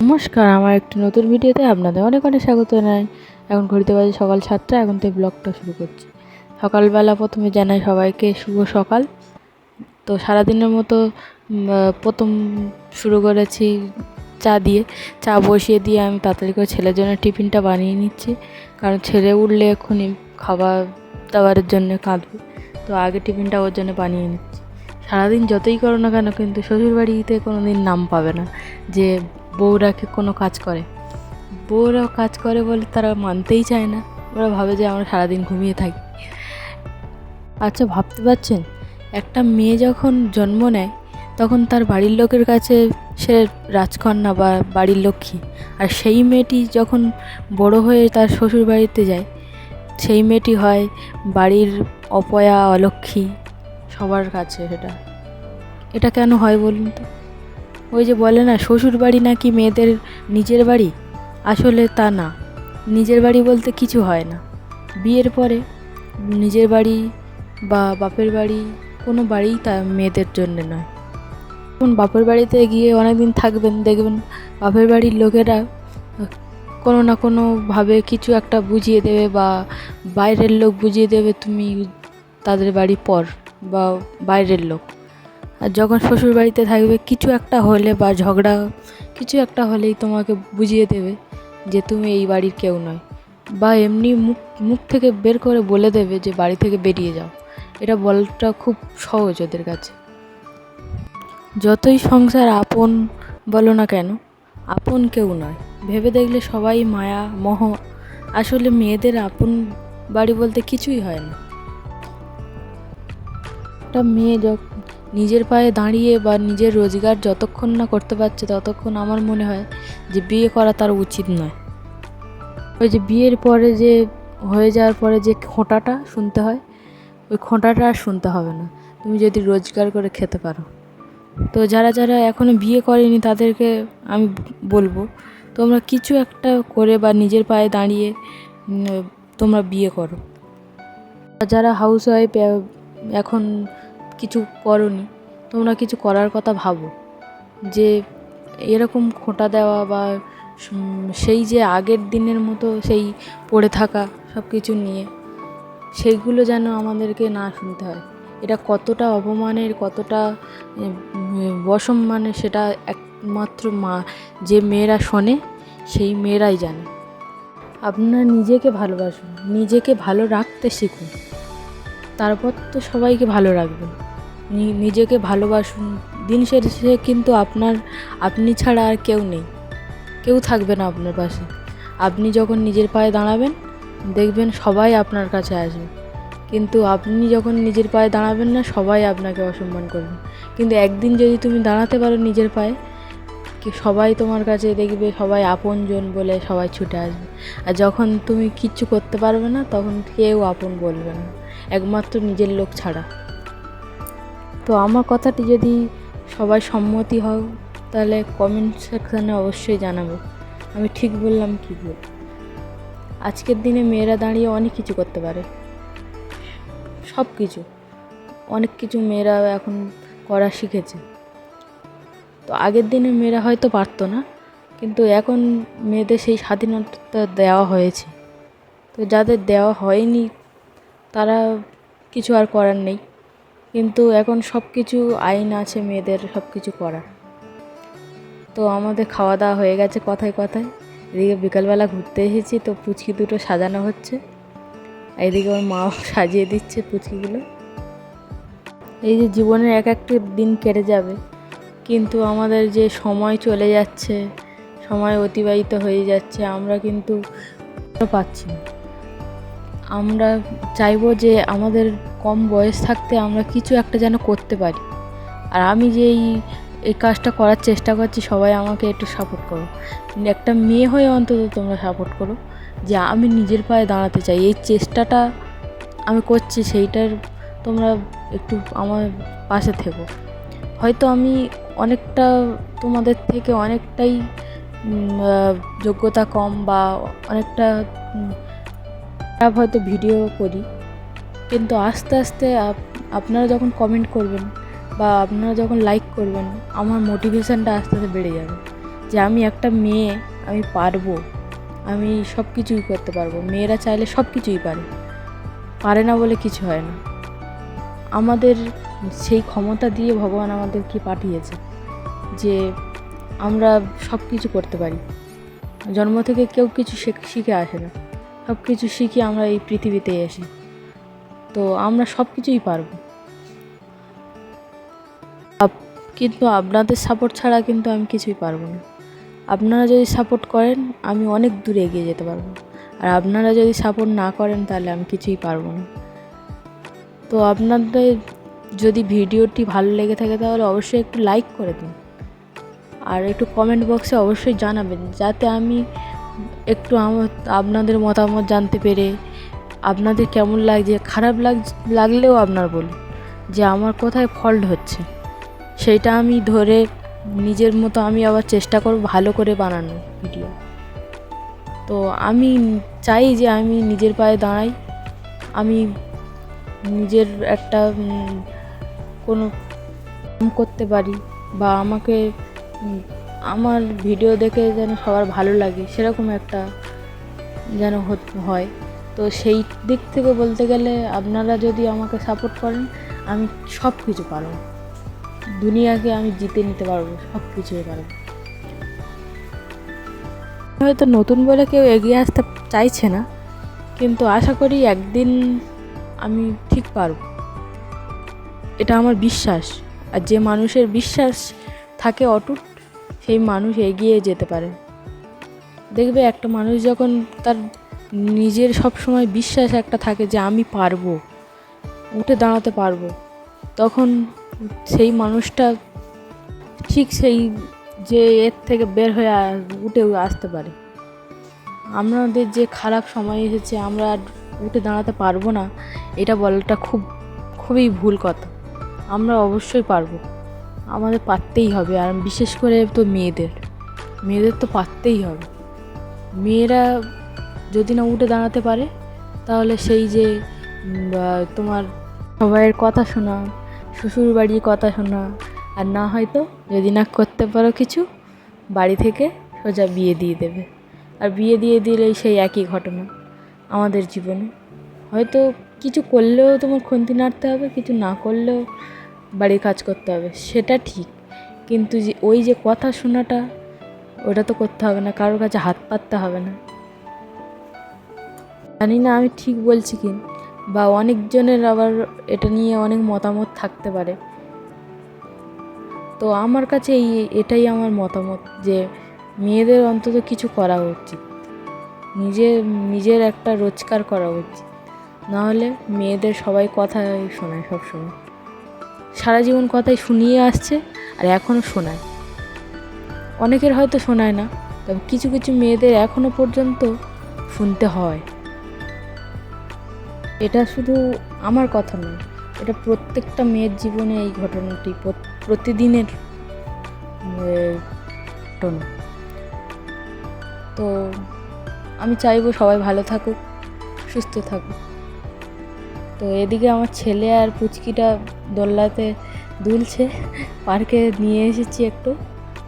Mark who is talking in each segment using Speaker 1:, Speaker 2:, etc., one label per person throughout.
Speaker 1: নমস্কার, আমার একটি নতুন ভিডিওতে আপনাদের অনেক অনেক স্বাগত জানাই। এখন ঘড়িতে বাজে সকাল সাতটা, এখন থেকে ব্লগটা শুরু করছি। সকালবেলা প্রথমে জানাই সবাইকে শুভ সকাল। তো সারাদিনের মতো প্রথম শুরু করেছি চা দিয়ে। চা বসিয়ে দিয়ে আমি তাড়াতাড়ি করে ছেলের জন্য টিফিনটা বানিয়ে নিচ্ছি। কারণ ছেলে উঠলে এক্ষুনি খাবার দাবারের জন্য কাঁদবে। তো আগে টিফিনটা ওর জন্য বানিয়ে নিচ্ছি। সারাদিন যতই করো না কেন, কিন্তু শ্বশুরবাড়িতে কোনো দিন নাম পাবে না যে বউরাকে কোনো কাজ করে। বউরা কাজ করে বলে তারা মানতেই চায় না। ওরা ভাবে যে আমরা সারাদিন ঘুমিয়ে থাকি। আচ্ছা ভাবতে পারছেন? একটা মেয়ে যখন জন্ম নেয়, তখন তার বাড়ির লোকের কাছে সে রাজকন্যা বা বাড়ির লক্ষ্মী। আর সেই মেয়েটি যখন বড় হয়ে তার শ্বশুর বাড়িতে যায়, সেই মেয়েটি হয় বাড়ির অপয়া অলক্ষ্মী। সবার কাছে সেটা। এটা কেন হয় বলুন তো? ওই যে বলে না, শ্বশুর বাড়ি নাকি মেয়েদের নিজের বাড়ি? আসলে তা না। নিজের বাড়ি বলতে কিছু হয় না। বিয়ের পরে নিজের বাড়ি বা বাপের বাড়ি কোনো বাড়িই তা মেয়েদের জন্য নয়। এখন বাপের বাড়িতে গিয়ে অনেকদিন থাকবেন, দেখবেন বাপের বাড়ির লোকেরা কোনো না কোনোভাবে কিছু একটা বুঝিয়ে দেবে বা বাইরের লোক বুঝিয়ে দেবে, তুমি তাদের বাড়ি পর বা বাইরের লোক। আর যখন শ্বশুর বাড়িতে থাকবে, কিছু একটা হলে বা ঝগড়া, কিছু একটা হলেই তোমাকে বুঝিয়ে দেবে যে তুমি এই বাড়ির কেউ নয়। বা এমনি মুখ মুখ থেকে বের করে বলে দেবে যে বাড়ি থেকে বেরিয়ে যাও। এটা বলাটা খুব সহজ ওদের কাছে। যতই সংসার আপন বলো না কেন, আপন কেউ নয়। ভেবে দেখলে সবাই মায়া, মোহ। আসলে মেয়েদের আপন বাড়ি বলতে কিছুই হয় না। একটা মেয়ে যখন নিজের পায়ে দাঁড়িয়ে বা নিজের রোজগার যতক্ষণ না করতে পারছে ততক্ষণ আমার মনে হয় যে বিয়ে করা তার উচিত নয়। ওই যে বিয়ের পরে যে হয়ে যাওয়ার পরে যে খোঁটাটা শুনতে হয়, ওই খোঁটাটা আর শুনতে হবে না। তুমি যদি রোজগার করে খেতে পারো। তো যারা যারা এখনও বিয়ে করেনি তাদেরকে আমি বলব, তোমরা কিছু একটা করে বা নিজের পায়ে দাঁড়িয়ে তোমরা বিয়ে করো। যারা হাউস ওয়াইফ এখন কিছু করনি, তোমরা কিছু করার কথা ভাবো। যে এরকম খোঁটা দেওয়া বা সেই যে আগের দিনের মতো সেই পড়ে থাকা সব কিছু নিয়ে সেইগুলো যেন আমাদেরকে না শুনতে হয়। এটা কতটা অপমানের, কতটা অসম্মানের সেটা একমাত্র মা, যে মেয়েরা শোনে, সেই মেয়েরাই জানে। আপনারা নিজেকে ভালোবাসুন, নিজেকে ভালো রাখতে শিখুন। তারপর তো সবাইকে ভালো রাখবেন। নিজেকে ভালোবাসুন। দিন শেষে কিন্তু আপনার, আপনি ছাড়া আর কেউ নেই। কেউ থাকবে না আপনার পাশে। আপনি যখন নিজের পায়ে দাঁড়াবেন, দেখবেন সবাই আপনার কাছে আসবে। কিন্তু আপনি যখন নিজের পায়ে দাঁড়াবেন না, সবাই আপনাকে অসম্মান করবে। কিন্তু একদিন যদি তুমি দাঁড়াতে পারো নিজের পায়ে, কি, সবাই তোমার কাছে দেখবে, সবাই আপনজন বলে সবাই ছুটে আসবে। আর যখন তুমি কিচ্ছু করতে পারবে না, তখন কেউ আপন বলবে না। একমাত্র নিজের লোক ছাড়া। তো আমার কথাটি যদি সবাই সম্মতি হও তাহলে কমেন্ট সেকশানে অবশ্যই জানাবে। আমি ঠিক বললাম কি ভুল? আজকের দিনে মেয়েরা দাঁড়িয়ে অনেক কিছু করতে পারে। সব কিছু। অনেক কিছু মেয়েরা এখন করা শিখেছে। তো আগের দিনে মেয়েরা হয়তো পারতো না, কিন্তু এখন মেয়েদের সেই স্বাধীনতা দেওয়া হয়েছে। তো যাদের দেওয়া হয়নি, তারা কিছু আর করার নেই। কিন্তু এখন সব কিছু আইন আছে মেয়েদের সব কিছু করার। তো আমাদের খাওয়া দাওয়া হয়ে গেছে কথায় কথায়। এদিকে বিকালবেলা ঘুরতে এসেছি, তো পুচকি দুটো সাজানো হচ্ছে। এদিকে ওর মাও সাজিয়ে দিচ্ছে পুচকিগুলো। এই যে জীবনের এক একটা দিন কেটে যাবে, কিন্তু আমাদের যে সময় চলে যাচ্ছে, সময় অতিবাহিত হয়ে যাচ্ছে, আমরা কিন্তু পাচ্ছি না। আমরা চাইব যে আমাদের কম বয়স থাকতে আমরা কিছু একটা যেন করতে পারি। আর আমি যে এই এই কাজটা করার চেষ্টা করছি, সবাই আমাকে একটু সাপোর্ট করো। একটা মেয়ে হয়ে অন্তত তোমরা সাপোর্ট করো, যে আমি নিজের পায়ে দাঁড়াতে চাই। এই চেষ্টাটা আমি করছি, সেইটার তোমরা একটু আমার পাশে থেকো। হয়তো আমি অনেকটা তোমাদের থেকে অনেকটাই যোগ্যতা কম বা অনেকটা খারাপ হয়তো ভিডিও করি, কিন্তু আস্তে আস্তে আপ- আপনারা যখন কমেন্ট করবেন বা আপনারা যখন লাইক করবেন, আমার মোটিভেশানটা আস্তে আস্তে বেড়ে যাবে। যে আমি একটা মেয়ে, আমি পারব, আমি সব কিছুই করতে পারব। মেয়েরা চাইলে সব কিছুই পারে পারে না বলে কিছু হয় না। আমাদের সেই ক্ষমতা দিয়ে ভগবান আমাদেরকে পাঠিয়েছে যে আমরা সব কিছু করতে পারি। জন্ম থেকে কেউ কিছু শিখে আসে না। সব কিছু শিখে আমরা এই পৃথিবীতে এসে। তো আমরা সব কিছুই পারব কিন্তু আপনাদের সাপোর্ট ছাড়া কিন্তু আমি কিছুই পারব না। আপনারা যদি সাপোর্ট করেন, আমি অনেক দূরে এগিয়ে যেতে পারব। আর আপনারা যদি সাপোর্ট না করেন, তাহলে আমি কিছুই পারব না। তো আপনাদের যদি ভিডিওটি ভালো লেগে থাকে, তাহলে অবশ্যই একটু লাইক করে দিন। আর একটু কমেন্ট বক্সে অবশ্যই জানাবেন, যাতে আমি একটু আমার আপনাদের মতামত জানতে পেরে আপনাদের কেমন লাগছে, খারাপ লাগ, লাগলেও আপনার বলুন যে আমার কোথায় ফল্ট হচ্ছে। সেইটা আমি ধরে নিজের মতো আমি আবার চেষ্টা করব ভালো করে বানানোর ভিডিও তো আমি চাই যে আমি নিজের পায়ে দাঁড়াই, আমি নিজের একটা কোনো করতে পারি বা আমাকে আমার ভিডিও দেখে যেন সবার ভালো লাগে, সেরকম একটা যেন হয়। তো সেই দিক থেকে বলতে গেলে আপনারা যদি আমাকে সাপোর্ট করেন, আমি সব কিছু পারব। দুনিয়াকে আমি জিতে নিতে পারব সব কিছুই পারব। হয়তো নতুন বলে কেউ এগিয়ে আসতে চাইছে না, কিন্তু আশা করি একদিন আমি ঠিক পারব। এটা আমার বিশ্বাস। আর যে মানুষের বিশ্বাস থাকে অটুট সেই মানুষ এগিয়ে যেতে পারে। দেখবে একটা মানুষ যখন তার নিজের সব সময় বিশ্বাস একটা থাকে যে আমি পারব, উঠে দাঁড়াতে পারব, তখন সেই মানুষটা ঠিক সেই যে এর থেকে বের হয়ে উঠে আসতে পারে। আমাদের যে খারাপ সময় এসেছে, আমরা উঠে দাঁড়াতে পারব না, এটা বলাটা খুব, খুবই ভুল কথা। আমরা অবশ্যই পারব। আমাদের পারতেই হবে, আর বিশেষ করে তো মেয়েদের। মেয়েদের তো পারতেই হবে। মেয়েরা যদি না উঠে দাঁড়াতে পারে, তাহলে সেই যে তোমার সবাইয়ের কথা শোনা শ্বশুর বাড়ির কথা শোনা, আর না হয়তো যদি না করতে পারো কিছু, বাড়ি থেকে সোজা বিয়ে দিয়ে দেবে। আর বিয়ে দিয়ে দিলেই সেই একই ঘটনা আমাদের জীবনে। হয়তো কিছু করলেও তোমার খন্তি নাড়তে হবে, কিছু না করলেও বাড়ির কাজ করতে হবে, সেটা ঠিক। কিন্তু যে ওই যে কথা শোনাটা, ওটা তো করতে হবে না, কারোর কাছে হাত পাততে হবে না। জানি না আমি ঠিক বলছি কি, বা অনেকজনের আবার এটা নিয়ে অনেক মতামত থাকতে পারে। তো আমার কাছে এই, এটাই আমার মতামত যে, মেয়েদের অন্তত কিছু করা উচিত। নিজের নিজের একটা রোজগার করা উচিত। নাহলে মেয়েদের সবাই কথাই শোনায় সবসময়। সারা জীবন কথাই শুনিয়ে আসছে আর এখনও শোনায়। অনেকের হয়তো শোনায় না, তবে কিছু কিছু মেয়েদের এখনও পর্যন্ত শুনতে হয়। এটা শুধু আমার কথা নয়, এটা প্রত্যেকটা মেয়ের জীবনে এই ঘটনাটি প্রত- প্রতিদিনের ঘটনা। তো আমি চাইব সবাই ভালো থাকুক, সুস্থ থাকুক। তো এদিকে আমার ছেলে আর পুচকিটা দোলনাতে দুলছে। পার্কে নিয়ে এসেছি একটু।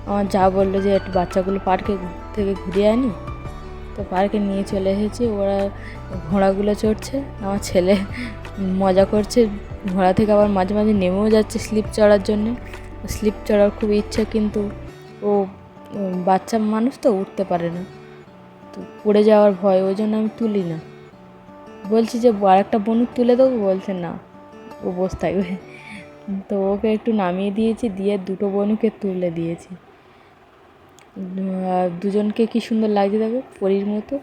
Speaker 1: আমার যা বলল যে একটু বাচ্চাগুলো পার্কে থেকে ঘুরিয়ে আনি। তো পার্কে নিয়ে চলে এসেছি, ওরা ঘোড়াগুলো চড়ছে। আমার ছেলে মজা করছে, ঘোড়া থেকে আবার মাঝে মাঝে নেমেও যাচ্ছে স্লিপ চড়ার জন্য। স্লিপ চড়ার খুব ইচ্ছা, কিন্তু ও বাচ্চা মানুষ তো উঠতে পারে না। তো পড়ে যাওয়ার ভয়, ওই জন্য আমি তুলি না। বলছি যে আরেকটা বনুক তুলে দেবো? বলছে, না। ও বসে থাকবে। তো ওকে একটু নামিয়ে দিয়েছি, দিয়ে দুটো বনুকে তুলে দিয়েছি। দুজনকে কি সুন্দর লাগছে দেখো, পরীর মতো,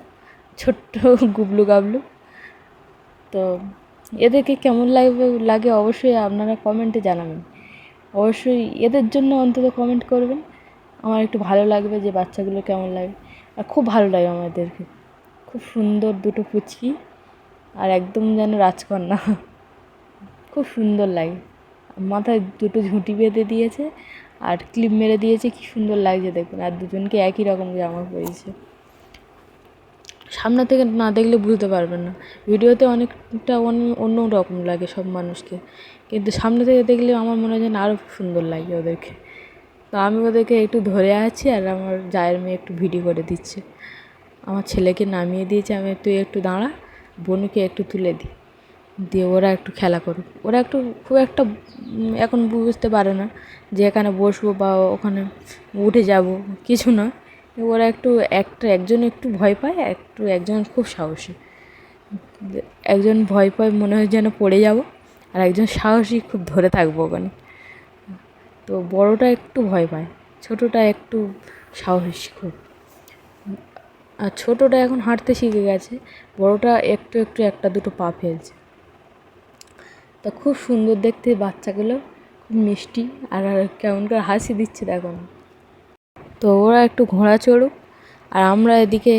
Speaker 1: ছোট্ট গুবলু গাবলু। তো এদেরকে কেমন লাগবে, লাগে অবশ্যই আপনারা কমেন্টে জানাবেন। অবশ্যই এদের জন্য অন্তত কমেন্ট করবেন। আমার একটু ভালো লাগবে যে, বাচ্চাগুলো কেমন লাগে। আর খুব ভালো লাগে আমাদেরকে। খুব সুন্দর দুটো পুচকি। আর একদম যেন রাজকন্যা। খুব সুন্দর লাগে। মাথায় দুটো ঝুঁটি বেঁধে দিয়েছে আর ক্লিপ মেরে দিয়েছে, কি সুন্দর লাগছে দেখুন। আর দুজনকে একই রকম জামা পরিয়েছে সামনে থেকে না দেখলে বুঝতে পারবেন না। ভিডিওতে অনেকটা অন্য অন্য রকম লাগে সব মানুষকে। কিন্তু সামনে থেকে দেখলে আমার মনে হয় যেন আরও সুন্দর লাগে ওদেরকে। তো আমি ওদেরকে একটু ধরে আছি আর আমার জায়ের মেয়ে একটু ভিডিও করে দিচ্ছে। আমার ছেলেকে নামিয়ে দিয়েছে। আমি তুই একটু দাঁড়া। বনুকে একটু তুলে দিই। দিয়ে ওরা একটু খেলা করুক। ওরা একটু খুব একটা এখন বুঝতে পারে না যে এখানে বসবো বা ওখানে উঠে যাব, কিছু না। ওরা একটু একটা, একজন একটু ভয় পায়, একটু একজন খুব সাহসী। একজন ভয় পায়, মনে হয় যেন পড়ে যাব, আর একজন সাহসী খুব ধরে থাকব ওখানে। তো বড়টা একটু ভয় পায়, ছোটোটা একটু সাহসী খুব। আর ছোটোটা এখন হাঁটতে শিখে গেছে, বড়োটা একটু একটু একটা দুটো পা ফেলছে। তা খুব সুন্দর দেখতে বাচ্চাগুলো, খুব মিষ্টি আর কেমন করে হাসি দিচ্ছে দেখো। তো ওরা একটু ঘোড়া চড়ুক আর আমরা এদিকে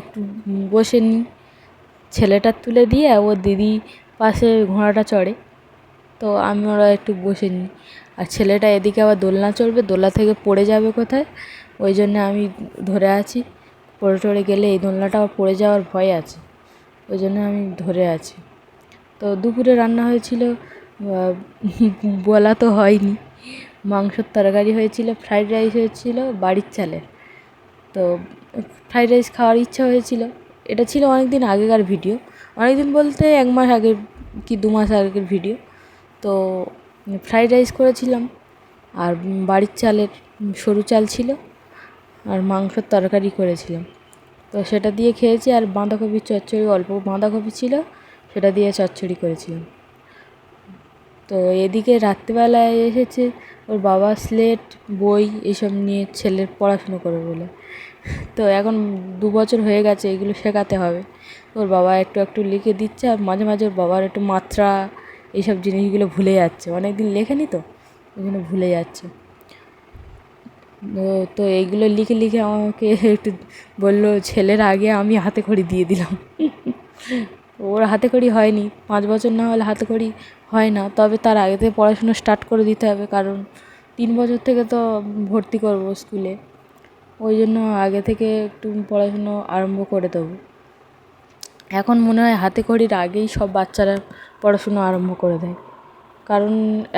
Speaker 1: একটু বসে নিই, ছেলেটা তুলে দিয়ে ওর দিদি পাশে ঘোড়াটা চড়ে। তো আমি ওরা একটু বসে নিই আর ছেলেটা এদিকে আবার দোলনা চড়বে, দোলনা থেকে পড়ে যাবে কোথায়? ওই জন্য আমি ধরে আছি। পড়ে টড়ে গেলে এই দোলনাটা পড়ে যাওয়ার ভয় আছে। ওই জন্য আমি ধরে আছি। তো দুপুরে রান্না হয়েছিল বলা তো হয়নি। মাংসর তরকারি হয়েছিল, ফ্রাইড রাইস হয়েছিল, বাড়ির চালের। তো ফ্রাইড রাইস খাওয়ার ইচ্ছা হয়েছিল। এটা ছিল অনেক দিন আগেকার ভিডিও। অনেক দিন বলতে এক মাস আগের কি দু মাস আগের ভিডিও। তো ফ্রাইড রাইস করেছিলাম, আর বাড়ির চালের সরু চাল ছিল। আর মাংসর তরকারি করেছিলাম। তো সেটা দিয়ে খেয়েছি আর বাঁধাকপির চচ্চড়ি, অল্প বাঁধাকপি ছিল, সেটা দিয়ে চচ্চড়ি করেছিলাম। তো এদিকে রাত্রিবেলায় এসেছে ওর বাবা স্লেট বই এসব নিয়ে ছেলের পড়াশুনো করে বলে। তো এখন দু বছর হয়ে গেছে, এগুলো শেখাতে হবে। ওর বাবা একটু একটু লিখে দিচ্ছে আর মাঝে মাঝে ওর বাবার একটু মাত্রা এইসব জিনিসগুলো ভুলে যাচ্ছে। অনেক দিন লেখেনি তো ওই জন্য ভুলে যাচ্ছে। তো এইগুলো লিখে লিখে আমাকে একটু বলল, ছেলের আগে আমি হাতে খড়ি দিয়ে দিলাম। ওর হাতে খড়ি হয়নি। পাঁচ বছর না হলে হাতে খড়ি হয় না। তবে তার আগে থেকে পড়াশুনো স্টার্ট করে দিতে হবে, কারণ তিন বছর থেকে তো ভর্তি করব স্কুলে। ওই জন্য আগে থেকে একটু পড়াশুনো আরম্ভ করে দেবো। এখন মনে হয় হাতে খড়ির আগেই সব বাচ্চারা পড়াশুনো আরম্ভ করে দেয়। কারণ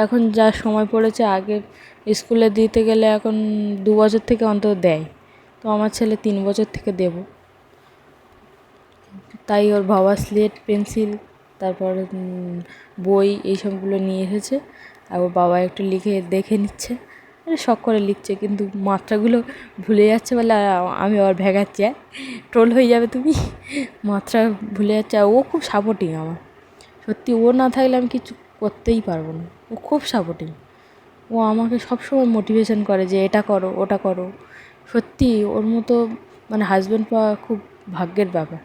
Speaker 1: এখন যা সময় পড়েছে আগে স্কুলে দিতে গেলে এখন দু বছর থেকে অন্তত দেয়। তো আমার ছেলে তিন বছর থেকে দেব। তাই ওর বাবা স্লেট, পেন্সিল, তারপর বই এইসবগুলো নিয়ে এসেছে। আর ওর বাবা একটু লিখে, দেখে নিচ্ছে। মানে শখ করে লিখছে, কিন্তু মাত্রাগুলো ভুলে যাচ্ছে বলে আমি আবার ভেগাচ্ছি ট্রোল হয়ে যাবে তুমি। মাত্রা ভুলে যাচ্ছে, আর ও খুব সাপোর্টিং আমার। সত্যি, ও না থাকলে আমি কিছু করতেই পারব না। ও খুব সাপোর্টিং ও আমাকে সবসময় মোটিভেশন করে যে এটা করো, ওটা করো। সত্যি, ওর মতো মানে হাজব্যান্ড পাওয়া খুব ভাগ্যের ব্যাপার।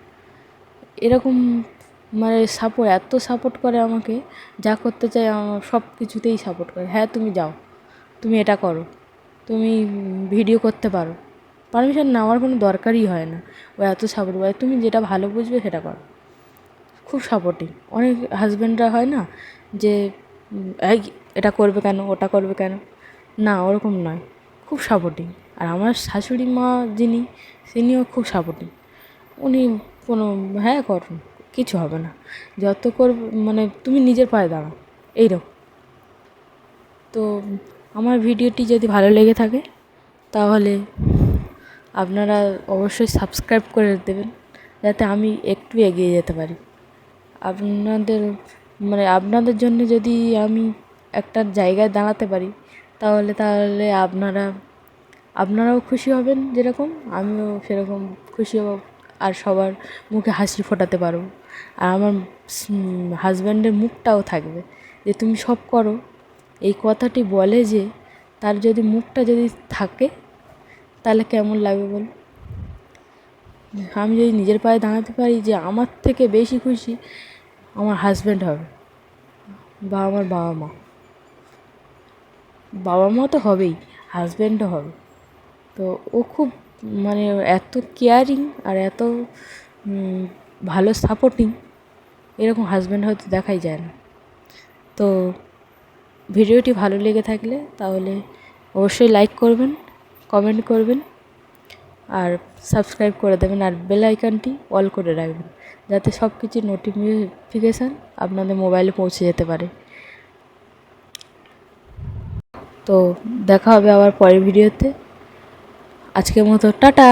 Speaker 1: এরকম মানে সাপোর্ট এত সাপোর্ট করে আমাকে, যা করতে চাই আমার সব কিছুতেই সাপোর্ট করে। হ্যাঁ তুমি যাও, তুমি এটা করো, তুমি ভিডিও করতে পারো। পারমিশন নেওয়ার কোনো দরকারই হয় না। ও এত সাপোর্ট করে, তুমি যেটা ভালো বুঝবে সেটা করো। খুব সাপোর্টিং অনেক হাজব্যান্ডরা হয় না যে এই এটা করবে কেন, ওটা করবে কেন? না, ওরকম নয়। খুব সাপোর্টিং আর আমার শাশুড়ি মা যিনি, তিনিও খুব সাপোর্টিং উনি কোনো হ্যাঁ করুন কিছু হবে না। যত করবে মানে তুমি নিজের পায়ে দাঁড়াও। এইরকম তো আমার ভিডিওটি যদি ভালো লেগে থাকে, তাহলে আপনারা অবশ্যই সাবস্ক্রাইব করে দেবেন, যাতে আমি একটু এগিয়ে যেতে পারি। আপনাদের মানে আপনাদের জন্য যদি আমি একটা জায়গায় দাঁড়াতে পারি, তাহলে তাহলে আপনারা, আপনারাও খুশি হবেন যেরকম, আমিও সেরকম খুশি হব আর সবার মুখে হাসি ফোটাতে পারব। আর আমার হাজব্যান্ডের মুখটাও থাকবে যে তুমি সব করো। এই কথাটি বলে যে তার যদি মুখটা যদি থাকে, তাহলে কেমন লাগবে বল? আমি যদি নিজের পায়ে দাঁড়াতে পারি যে আমার থেকে বেশি খুশি আমার হাজব্যান্ড হবে, বা আমার বাবা মা। বাবা মা তো হবেই হাজব্যান্ডও হবে। তো ও খুব মানে এত কেয়ারিং আর এত ভালো সাপোর্টিং এরকম হাজব্যান্ড হয়তো দেখাই যায় না। তো ভিডিওটি ভালো লেগে থাকলে তাহলে অবশ্যই লাইক করবেন কমেন্ট করবেন। সাবস্ক্রাইব করে দেবেন আর বেল আইকনটি অল করে রাখবেন, যাতে সব কিছু নোটিফিকেশান আপনাদের মোবাইলে পৌঁছে যেতে পারে। তো দেখা হবে আবার পরের ভিডিওতে আজকের মতো, টাটা!